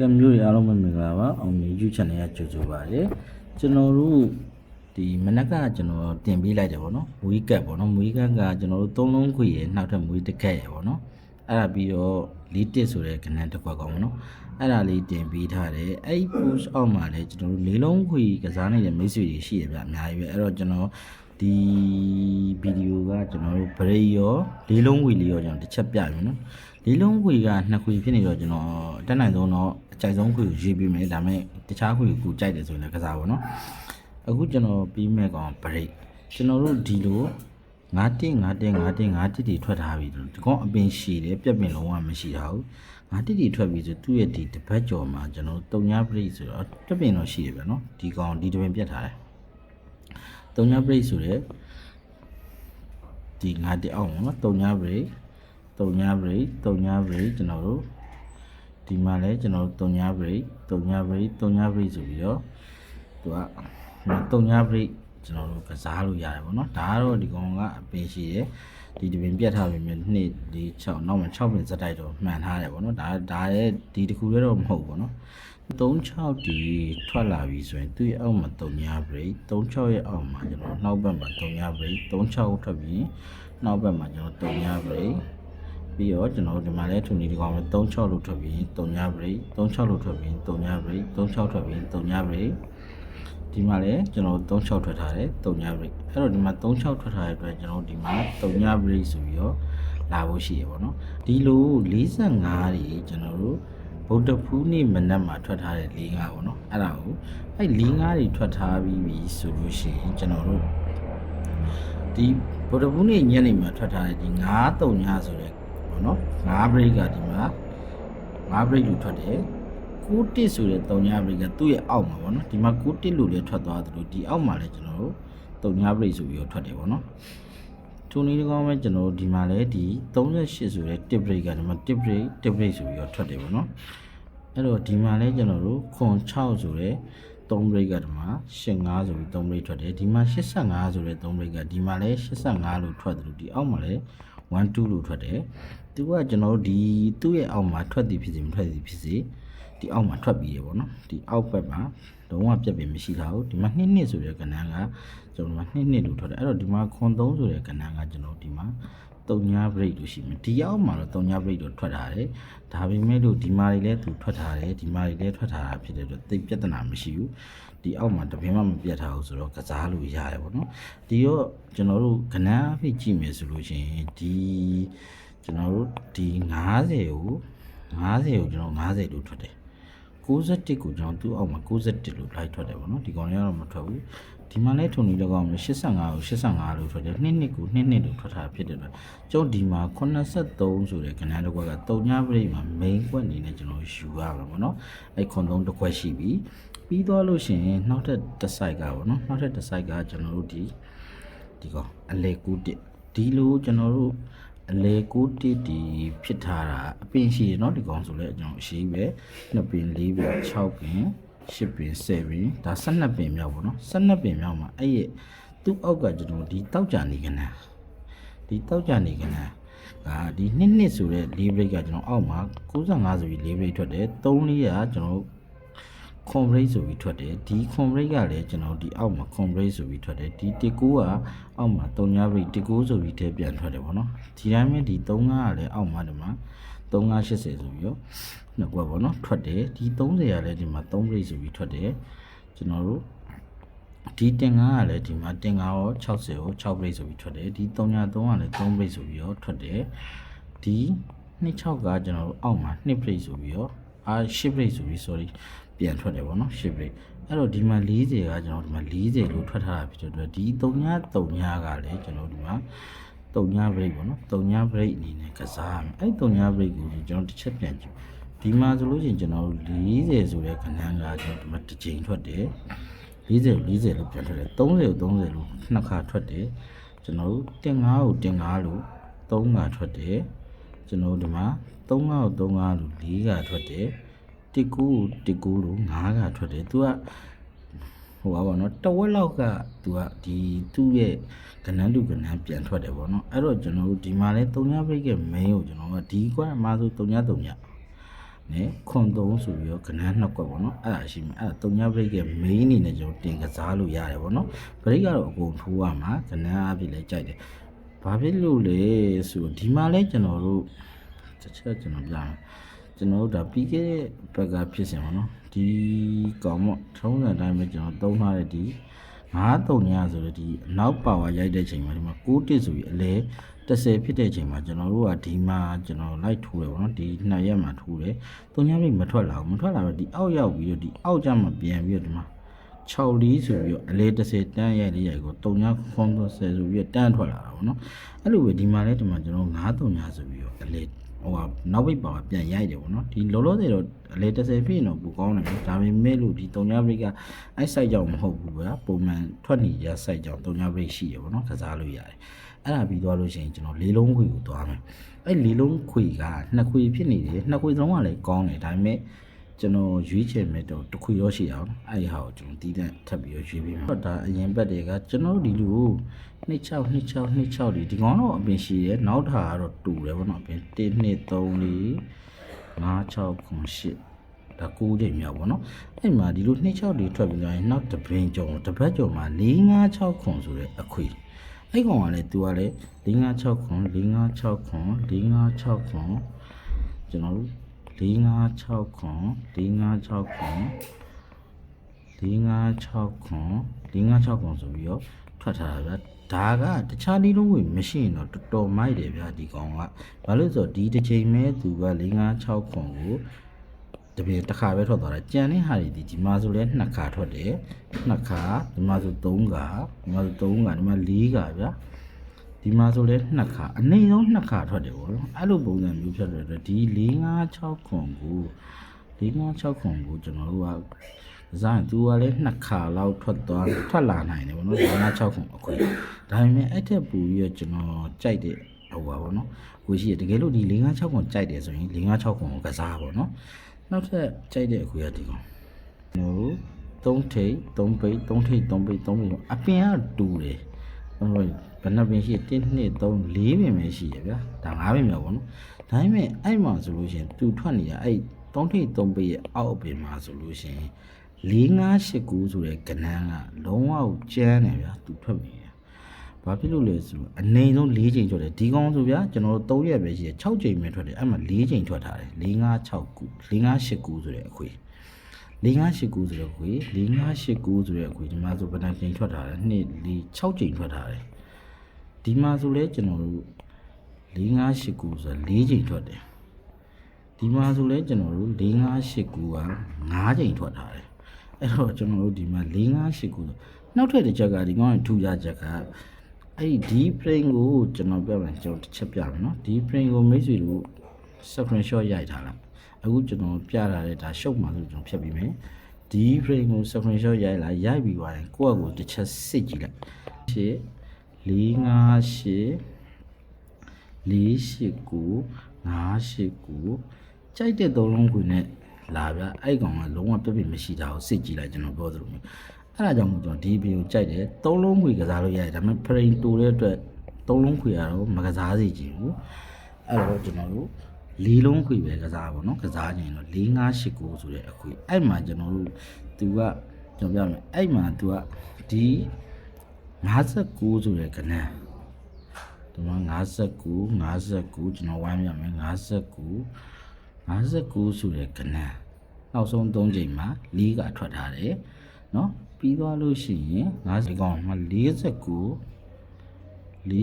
ကဲမျိုးတွေအားလုံးပဲမင်္ဂလာပါအောင်မြင် YouTube channel ကကြိုဆိုပါရစေကျွန်တော်တို့ဒီမနက်ကကျွန်တော်တင်ပေးလိုက်တယ်ဗောနော်မွေးကတ်ဗောနော်မွေးကတ်ကကျွန်တော်တို့သုံးလုံးခွေရနောက်ထပ်မွေးတစ်ကတ်ရဗောနော်အဲ့ဒါပြီးတော့လေးတစ်ဆိုတဲ့ကဏ္ဍတစ်ခွက်ကောင်ဗောနော်အဲ့ဒါလေးတင်ပေးထားတယ်အဲ့ဒီ post အောက်မှာလည်းကျွန်တော်တို့လေးလုံးခွေကစားနေတဲ့မိတ်ဆွေတွေရှိရဗျအများကြီးပဲအဲ့တော့ကျွန်တော်ဒီဗီဒီယိုကကျွန်တော်တို့ဗရိတ်ရောလေးလုံးခွေလေးရောကျွန်တော်တစ်ချက်ပြပြီနော် လေးလုံးခွေကနှစ်ခွေဖြစ်နေတော့ကျွန်တော်အတက်နိုင်ဆုံးတော့အကြိုက်ဆုံးခွေကိုရေးပေးမယ်ဒါပေမဲ့တခြားခွေကိုကိုကြိုက်တယ်ဆိုရင်လည်းကစားပါတော့အခုကျွန်တော်ပြီးမဲ့ကောင်ဗရိတ်ကျွန်တော်တို့ဒီလို9တင်း9တင်း9တင်း9တိတိထွက်ထားပြီဒီကောင်အပင်ရှိတယ်ပြက်ပင်လုံးဝမရှိတာဘူး9တိတိထွက်ပြီဆိုသူ့ရဲ့ဒီတပတ်ကျော်မှာကျွန်တော်တုံညာပရိတ်ဆိုတော့ပြက်ပင်တော့ရှိတယ်ဗျနော်ဒီကောင်ဒီတပင်ပြက်ထားတယ်တုံညာပရိတ်ဆိုတဲ့ဒီငါတက်အောင်နော်တုံညာဘရိ တ်တုံညာဘရိတ်တုံညာဘရိတ်ကျွန်တော်တို့ဒီမှာလဲကျွန်တော်တို့တုံညာဘရိတ်တုံညာဘရိတ်တုံညာဘရိတ်ဆိုပြီးတော့သူကတုံညာဘရိတ်ကျွန်တော်တို့ကစားလို့ရတယ်ပေါ့နော်ဒါကတော့ဒီကောင်ကအပင်ရှိတယ်ဒီတပင်ပြတ်ထားပြီမြေ2 4 6နောက်မှ6ပင်စက်တိုက်တော့မှန်ထားတယ်ပေါ့နော်ဒါဒါရဲ့ဒီတစ်ခုလည်းတော့မဟုတ်ဘူးပေါ့နော်36ဒီထွက်လာပြီဆိုရင်သူ့ရဲ့အောက်မှာ3ညာ break 36ရဲ့အောက်မှာကျွန်တော်နောက်ဘက်မှာ3ညာ break 36ထွက်ပြီးနောက်ဘက်မှာကျွန်တော်3ညာ break ပြီးတော့ကျွန်တော်ဒီမှာလည်းထုံနေဒီကောင်ပဲ36လို့ထွက်ပြီး3ညာ break 36လို့ထွက်ပြီး3ညာ break 36ထွက်ပြီး3ညာ break ဒီမှာလည်းကျွန်တော်36ထွက်ထားတယ်3ညာ break အဲ့တော့ဒီမှာ36ထွက်ထားတဲ့အတွက်ကျွန်တော်ဒီမှာ3ညာ break ဆိုပြီးတော့လာဖို့ရှိရပါတော့ဒီလို45တွေကျွန်တော်တို့ဗုဒ္ဓဖူးနေ့မနက်မှာထွက်ထားတဲ့၄၅ပေါ့နော်အဲ့ဒါကိုအဲ့၄၅တွေထွက်ထားပြီးပြီဆိုလို့ရှိရင်ကျွန်တော်တို့ဒီဗုဒ္ဓဖူးနေ့ညနေမှာထွက်ထားတဲ့ဒီ9 3ညဆိုတဲ့ ပေါ့နော်9 break ကဒီမှာ9 break လို့ထွက်တယ်6တစ်ဆိုတဲ့3ည break ကသူ့ရဲ့အောက်မှာပေါ့နော်ဒီမှာ6တစ်လို့လည်းထွက်သွားတယ်လို့ဒီအောက်မှာလည်းကျွန်တော်တို့3ည break ဆိုပြီးတော့ထွက်တယ်ပေါ့နော်ထုံနည်းတကောင်းပဲကျွန်တော်တို့ဒီမှာလည်းဒီ38ဆိုတဲ့ tip break ကဒီမှာ tip break tip break ဆိုပြီးတော့ထွက်တယ်ပေါ့နော်အဲ့တော့ဒီမှာလည်းကျွန်တော်တို့ခွန်6ဆိုတဲ့ 3 break ကဒီမှာ85ဆိုပြီး3 break ထွက်တယ်ဒီမှာ85ဆိုတဲ့3 break ကဒီမှာလည်း85လို့ထွက်တယ်လို့ဒီအောက်မှာလည်း1 2လို့ထွက်တယ်သူကကျွန်တော်တို့ဒီသူ့ရဲ့အောက်မှာထွက်သည်ဖြစ်စေမထွက်သည်ဖြစ်စေဒီအောက်မှာထွက်ပြီးရပေါ့နော်ဒီအောက်ဘက်မှာလုံးဝပြတ်ပင်မရှိတာဘူးဒီမှာ2နှစ်ဆိုတဲ့ကဏ္ဍကကျွန်တော်တို့2နှစ်လို့ထွက်တယ်အဲ့တော့ဒီမှာခွန်3ဆိုတဲ့ကဏ္ဍကကျွန်တော်တို့ဒီမှာ တုံညာ break လို့ရှိမယ်ဒီအောက်မှာတော့တုံညာ break တော့ထွက်ထားတယ်ဒါပေမဲ့လို့ဒီမှာတွေလည်းသူထွက်ထားတယ်ဒီမှာတွေလည်းထွက်ထားတာဖြစ်တဲ့အတွက်သိပ်ပြဿနာမရှိဘူးဒီအောက်မှာတပင်မှမပြတ်ထားဘူးဆိုတော့ကစားလို့ရတယ်ပေါ့နော်ဒီတော့ကျွန်တော်တို့ကဏ္ဍအဖြစ်ကြည့်မယ်ဆိုလို့ရှိရင်ဒီကျွန်တော်တို့ဒီ90ကို90ကိုကျွန်တော်90လို့ထွက်တယ် 61ကိုကျွန်တော်သူ့အောက်မှာ61လို့လိုက်ထွက်တယ်ဗောနော်ဒီကောင်လေးကတော့မထွက်ဘူးဒီမှာလည်းထုံနေတော့ကောင်မျိုး85ကို85လို့ထွက်တယ်2နှစ်ကို2နှစ်လို့ထွက်တာဖြစ်တယ်တော့ကျွန်တော်ဒီမှာ83ဆိုတဲ့ကဏ္ဍတစ်ခွက်ကတုံညာပရိမှာ main ကွက်အနေနဲ့ကျွန်တော်ယူရမှာဗောနော်အဲ့ခွန်သုံးတစ်ခွက်ရှိပြီပြီးသွားလို့ရှိရင်နောက်ထပ်တစ် site ကဗောနော်နောက်ထပ်တစ် site ကကျွန်တော်တို့ဒီဒီကောင်အလေကူတစ်ဒီလိုကျွန်တော်တို့ အလဲကိုတီတီဖြစ်ထားတာအပင်ရှိရနော်ဒီကောင်ဆိုလဲအကျွန်တော်အရှိပဲနှစ်ပင်လေးပင်6ပင်10ပင်10ပင်ဒါ12ပင်မြောက်ပေါ့နော်12ပင်မြောက်မှာအဲ့ရဲ့သူ့အောက်ကကျွန်တော်ဒီတောက်ကြနေကနန်းဒီတောက်ကြနေကနန်းကဒီနှစ်နှစ်ဆိုတဲ့လေးဘရိတ်ကကျွန်တော်အောက်မှာ95ဆိုပြီးလေးဘရိတ်ထွက်တယ်3လေးကကျွန်တော် convert ဆိုပြီးထွက်တယ်ဒီ convert ကလည်းကျွန်တော်ဒီအောက်မှာ convert ဆိုပြီးထွက်တယ်ဒီ19ကအောက်မှာ3ည break 19ဆိုပြီးထဲပြန်ထွက်တယ်ဗောနော်ဒီတိုင်းပဲဒီ35ကလည်းအောက်မှာဒီမှာ3580ဆိုပြီးတော့နှစ်ကွက်ဗောနော်ထွက်တယ်ဒီ30ကလည်းဒီမှာ3 break ဆိုပြီးထွက်တယ်ကျွန်တော်တို့ဒီတင်ငါကလည်းဒီမှာတင်ငါရော60ကို6 break ဆိုပြီးထွက်တယ်ဒီ3ည3ကလည်း3 break ဆိုပြီးတော့ထွက်တယ်ဒီ26ကကျွန်တော်တို့အောက်မှာ2 break ဆိုပြီးတော့အာ10 break ဆိုပြီး sorry ပြန်ထွက်တယ်ဗောနော်10 break အဲ့တော့ဒီမှာ40ကကျွန်တော်ဒီမှာ40လို့ထွက်ထားတာဖြစ်တဲ့အတွက်ဒီ3ည3ညကလည်းကျွန်တော်ဒီမှာ3ည break ဗောနော်3ည break အနေနဲ့ကစားရမယ်အဲ့3ည break ကိုကျွန်တော်တစ်ချက်ပြန်ကြည့်ဒီမှာဆိုလို့ရှိရင်ကျွန်တော်40ဆိုတဲ့ခဏကကျွန်တော်ဒီမှာတစ်ချိန်ထွက်တယ်40 40လို့ပြန်ထွက်တယ်30 30လို့နှစ်ခါထွက်တယ်ကျွန်တော်တို့တင်5ကိုတင်5လို့3ခါထွက်တယ်ကျွန်တော်တို့ဒီမှာ3ခါကို3ခါလို့4ခါထွက်တယ် တစ်ကူတစ်ကူလို့9ခါထွက်တယ်သူကဟိုပါဘောနော်တဝက်လောက်ကသူကဒီသူ့ရဲ့ကဏ္ဍလူကဏ္ဍပြန်ထွက်တယ်ဗောနော်အဲ့တော့ကျွန်တော်တို့ဒီမှာလဲ3ည break ရဲ့ main ကိုကျွန်တော်ကဒီကွာအမှားဆို3ည3ညနဲ့ခွန်သုံးဆိုပြီးတော့ကဏ္ဍနှစ်ကွက်ပေါ့နော်အဲ့ဒါရှိမယ်အဲ့ဒါတုံညာ break ရဲ့ main အနေနဲ့ကျွန်တော်တင်ကစားလို့ရတယ်ပေါ့နော် break ကတော့အကုန်ထိုးရမှာကဏ္ဍအဖြစ်လဲကြိုက်တယ်ဘာဖြစ်လို့လဲဆိုတော့ဒီမှာလဲကျွန်တော်တို့တစ်ချက်ကျွန်တော်ပြမယ် ကျွန်တော်တို့ဒါပြီးခဲ့တဲ့ဘက်ကဖြစ်စဉ်ပေါ့နော်ဒီကောင်ပေါ့ထုံးတဲ့အတိုင်းပဲကျွန်တော်သုံးထားတဲ့ဒီ9 3ညဆိုတော့ဒီအနောက်ပါဝါရိုက်တဲ့ချိန်မှာဒီမှာ6တစ်ဆိုပြီးအလဲ30ဖြစ်တဲ့ချိန်မှာကျွန်တော်တို့ကဒီမှာကျွန်တော်လိုက်ထိုးတယ်ပေါ့နော်ဒီနှစ်ရက်မှာထိုးတယ်သုံးညမိတ်မထွက်လာဘူးမထွက်လာတော့ဒီအောက်ရောက်ပြီးတော့ဒီအောက်ကျမှပြန်ပြီးတော့ဒီမှာ6လီဆိုပြီးတော့အလဲ30တန်းရိုက်လေးရိုက်ကို3ညခွန်30ဆိုပြီးတော့တန်းထွက်လာတာပေါ့နော်အဲ့လိုပဲဒီမှာလဲဒီမှာကျွန်တော်9 3ညဆိုပြီးတော့အလဲ ဟိုကနောက်ဘိတ်ပါပြန်ရိုက်တယ်ပေါ့နော်ဒီလောလောဆယ်တော့အလေ30ဖြစ်ရင်တော့ပိုကောင်းတယ်ပေါ့ဒါပေမဲ့လို့ဒီ3ညဘရိတ်ကအဲ့ site ကြောင့်မဟုတ်ဘူးဗျာပုံမှန်ထွက်နေရ site ကြောင့်3ညဘရိတ်ရှိရပေါ့နော်ကစားလို့ရတယ်အဲ့ဒါပြီးသွားလို့ရှိရင်ကျွန်တော်လေးလုံးခွေကိုသွားမယ်အဲ့လေးလုံးခွေကနှစ်ခွေဖြစ်နေတယ်နှစ်ခွေစလုံးကလည်းကောင်းတယ်ဒါပေမဲ့ ကျွန်တော်ရွေးချယ်မဲ့တော့တစ်ခွေရောရှိအောင်အဲ့ဒီဟာကိုကျွန်တော်တီးတဲ့ထပ်ပြီးရွေးပြီးမှာဒါအရင်ဘက်တွေကကျွန်တော်ဒီလို26 26 26ဒီဒီကောင်တော့အပင်ရှိတယ်နောက်ထာကတော့တူတယ်ဗောနော်အပင်1 2 3 4 5 6 9 8ဒါ9ချိန်မြောက်ပေါ့နော်အဲ့မှာဒီလို26တွေထွက်ပြီးသွားရင်နောက်တစ်ပင်ကြုံတစ်ပတ်ကြုံမှာ4 5 6ခွန်ဆိုတဲ့အခွေအဲ့ကောင်ကလည်း तू ကလည်း4 5 6ခွန်4 5 6ခွန်4 5 6ခွန်ကျွန်တော်တို့ 4 5 6ခွန်4 5 6ခွန်4 5 6ခွန်4 5 6ခွန်ဆိုပြီးတော့ထွက်ထားတာဗျာဒါကတခြားနည်းလုံးဝင်မရှိရင်တော့တော်တော်မိုက်တယ်ဗျာဒီကောင်ကဘာလို့လဲဆိုတော့ဒီတစ်ချိန်မဲ့သူက4 5 6ခွန်ကိုတပြင်းတစ်ခါပဲထွက်သွားတာကြံတဲ့ဟာတွေဒီဒီမှာဆိုလဲနှစ်ခါထွက်တယ်နှစ်ခါဒီမှာဆို3ခါဒီမှာဆို3ခါဒီမှာ4ခါဗျာ ဒီမှာဆိုလဲနှစ်ခါအနည်းဆုံးနှစ်ခါထွက်တယ်ပေါ့နော်အဲ့လိုပုံစံမျိုးဖြစ်တဲ့အတွက်ဒီ4 5 6ခွန်ကို4 5 6ခွန်ကိုကျွန်တော်တို့ကဇာတ်သူကလည်းနှစ်ခါလောက်ထွက်သွားထွက်လာနိုင်တယ်ဗောနော်ဒါက6ခုအခွေဒါပေမဲ့အဲ့ထက်ပူပြီးတော့ကျွန်တော်ကြိုက်တဲ့ဟိုပါဗောနော်ကိုရှိရတကယ်လို့ဒီ4 5 6ခုကြိုက်တယ်ဆိုရင်4 5 6ခုကိုကစားဗောနော်နောက်ထပ်ကြိုက်တဲ့အခွေကဒီကောင်ဟို3ထိပ်3ပိတ်3ထိပ်3ပိတ်3ပိတ်အပင်ကတူတယ်ဟို ဘယ်နှပင်ရှိ1 2 3 4ပင်ပဲရှိရဗျာဒါ5ပင်မြောက်ဗောနော်ဒါပေမဲ့အဲ့မှာဆိုလို့ရှိရင်သူထွက်နေရအဲ့3ထိပ်3ပိတ်ရဲ့အောက်အပင်မှာဆိုလို့ရှိရင်4 5 8 9ဆိုတဲ့ကဏ္ဍကလုံးဝကျန်းတယ်ဗျာသူထွက်ပြီဘာဖြစ်လို့လဲဆိုတော့အနေဆုံး၄ချိန်ထွက်တယ်ဒီကောင်ဆိုဗျာကျွန်တော်တို့၃ရက်ပဲရှိတယ်6ချိန်ပဲထွက်တယ်အဲ့မှာ၄ချိန်ထွက်ထားတယ်4 5 6 9 4 5 8 9ဆိုတဲ့အခွေ4 5 8 9ဆိုတဲ့အခွေ4 5 8 9ဆိုတဲ့အခွေဒီမှာဆိုဘယ်နှချိန်ထွက်ထားလဲ2 4 6ချိန်ထွက်ထားတယ် ဒီမှာဆိုလဲကျွန်တော်တို့4 5 8 9ဆို4ချိန်ထွက်တယ်ဒီမှာဆိုလဲကျွန်တော်တို့4 5 8 9က5ချိန်ထွက်ထားတယ်အဲ့တော့ကျွန်တော်တို့ဒီမှာ4 5 8 9ဆိုနောက်ထပ်တစ်ချက်ကဒီကောင်ရဲ့ထူခြားချက်ကအဲ့ဒီ frame ကိုကျွန်တော်ပြောမယ်ကျွန်တော်တစ်ချက်ပြမယ်နော်ဒီ frame ကိုမိတ်ဆွေတို့ screenshot ရိုက်ထားလိုက်အခုကျွန်တော်ပြထားတဲ့ဒါရှုပ်မှဆိုကျွန်တော်ဖြတ်ပြီးမယ်ဒီ frame ကို screenshot ရိုက်လာရိုက်ပြီးသွားရင်ကိုယ့်အကိုတစ်ချက်စစ်ကြည့်လိုက်ရှစ် 4 5 8 4 8 9 5 8 9ကြိုက်တဲ့သုံးလုံးခွေနဲ့လာဗျအဲ့ကောင်ကလုံးဝပြပြမရှိတာကိုစစ်ကြည့်လိုက်ကျွန်တော်ပြောသလိုမျိုးအဲ့ဒါကြောင့်မို့ကျွန်တော်ဒီဗီဒီယိုကြိုက်တယ်သုံးလုံးခွေကစားလို့ရတယ်ဒါပေမဲ့ frame တူတဲ့အတွက်သုံးလုံးခွေကတော့မကစားစေချင်ဘူးအဲ့တော့ကျွန်တော်တို့လေးလုံးခွေပဲကစားပါတော့ကစားခြင်းတော့4 5 8 9ဆိုတဲ့အခွေအဲ့မှာကျွန်တော်တို့သူကကျွန်တော်ပြောမယ်အဲ့မှာသူကဒီ 59ဆိုတဲ့ကဏ္ဍဒီမှာ59 59ကျွန်တော်ဝိုင်းပြမယ်59 59ဆိုတဲ့ကဏ္ဍနောက်ဆုံး3ချိန်မှာ4ကထွက်ထားတယ်เนาะပြီးသွားလို့ရှိရင်50ကောင်မှာ49 49 49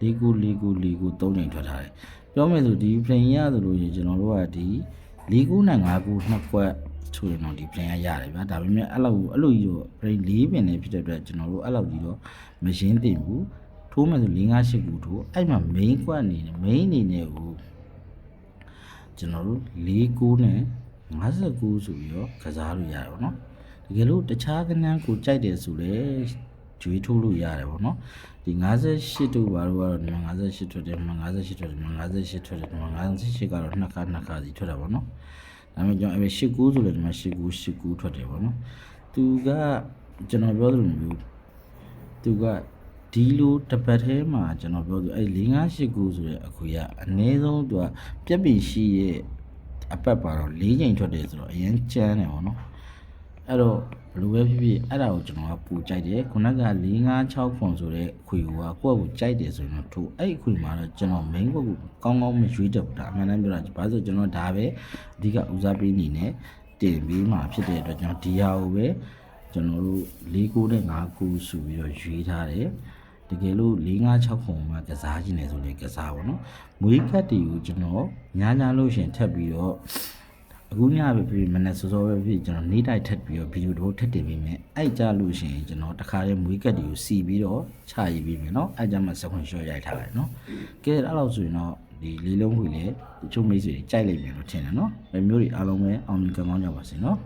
49 49 49 3ချိန်ထွက်ထားတယ်ပြောမယ်ဆိုဒီ plane ရသလိုရင်ကျွန်တော်တို့ကဒီ49နဲ့59နှစ်ခွက် ဆိုရင်တော့ဒီ plane ရရတယ်ဗျာဒါပေမဲ့အဲ့လောက်အဲ့လိုကြီးတော့ plane ၄ပင်နေဖြစ်တဲ့အတွက်ကျွန်တော်တို့အဲ့လောက်ကြီးတော့မရှင်းတင်ဘူးထိုးမယ်ဆို4 5 8ခုထိုးအဲ့မှာ main ကွက်အနေနဲ့ main အနေနဲ့ကိုကျွန်တော်တို့4 9နဲ့59ဆိုပြီးတော့ကစားလို့ရတယ်ပေါ့နော်တကယ်လို့တခြားကဏ္ဍကိုကြိုက်တယ်ဆိုလေကျွေးထိုးလို့ရတယ်ပေါ့နော်ဒီ58တို့ဘာလို့ကတော့ဒီမှာ58ထွက်တယ်ဒီမှာ58ထွက်တယ်ဒီမှာ58ထွက်တယ်ဒီမှာ58ကတော့နှစ်ခါနှစ်ခါစီထွက်တာပေါ့နော် ဒါပေမဲ့ကျွန်တော်အဲ့89ဆိုလေဒီမှာ89 89ထွက်တယ်ပေါ့နော်သူကကျွန်တော်ပြောသလိုမျိုးသူကဒီလိုတစ်ပတ်ထဲမှာကျွန်တော်ပြောသူအဲ့၄၅၈ခုဆိုတဲ့အခွေကအနည်းဆုံးသူကပြက်ပင်ရှိရဲ့အပတ်ပါတော့၄ချိန်ထွက်တယ်ဆိုတော့အရင်ကျန်းတယ်ပေါ့နော်အဲ့တော့ ဘယ်လိုပဲဖြစ်ဖြစ်အဲ့ဒါကိုကျွန်တော်ကပူကြိုက်တယ်ခုနက၄၅6ခွန်ဆိုတဲ့အခွေကကိုယ့်အကိုကြိုက်တယ်ဆိုရင်တော့ထိုအဲ့အခွေမှာတော့ကျွန်တော် main ကိုကောင်းကောင်းမရွေးတတ်ဘူးဒါအမှန်တမ်းပြောတာဘာလို့ဆိုကျွန်တော်ဒါပဲအဓိကဦးစားပေးနေနဲ့တင်ပြီးမှဖြစ်တဲ့အတွက်ကျွန်တော်ဒီဟာကိုပဲကျွန်တော်တို့၄ကိုနဲ့၅ကိုဆိုပြီးတော့ရွေးထားတယ်တကယ်လို့၄၅6ခုမှကစားခြင်းလေဆိုလေကစားပါတော့မွေးကတ်တီကိုကျွန်တော်ညာညာလို့ရှရင်ထပ်ပြီးတော့ အခုညပဲဖြစ်ဖြစ်မနေ့စောစောပဲဖြစ်ဖြစ်ကျွန်တော်နေ့တိုင်းထပ်ပြီးတော့ဗီဒီယိုတော့ထပ်တင်ပေးမယ်အဲ့ကြလို့ရှရင်ကျွန်တော်တခါတည်းမွေးကတ်တီကိုစီပြီးတော့ချရေးပေးမယ်เนาะအဲ့ကြမှာစခွန်ရှော့ရိုက်ထားတယ်เนาะကဲအဲ့လောက်ဆိုရင်တော့ဒီလေးလုံးခွေလေတချို့မိတ်ဆွေတွေကြိုက်လိမ့်မယ်လို့ထင်တယ်เนาะဘယ်မျိုးတွေအားလုံးပဲအောင်မြင်ကောင်းကောင်းကြပါစေเนาะ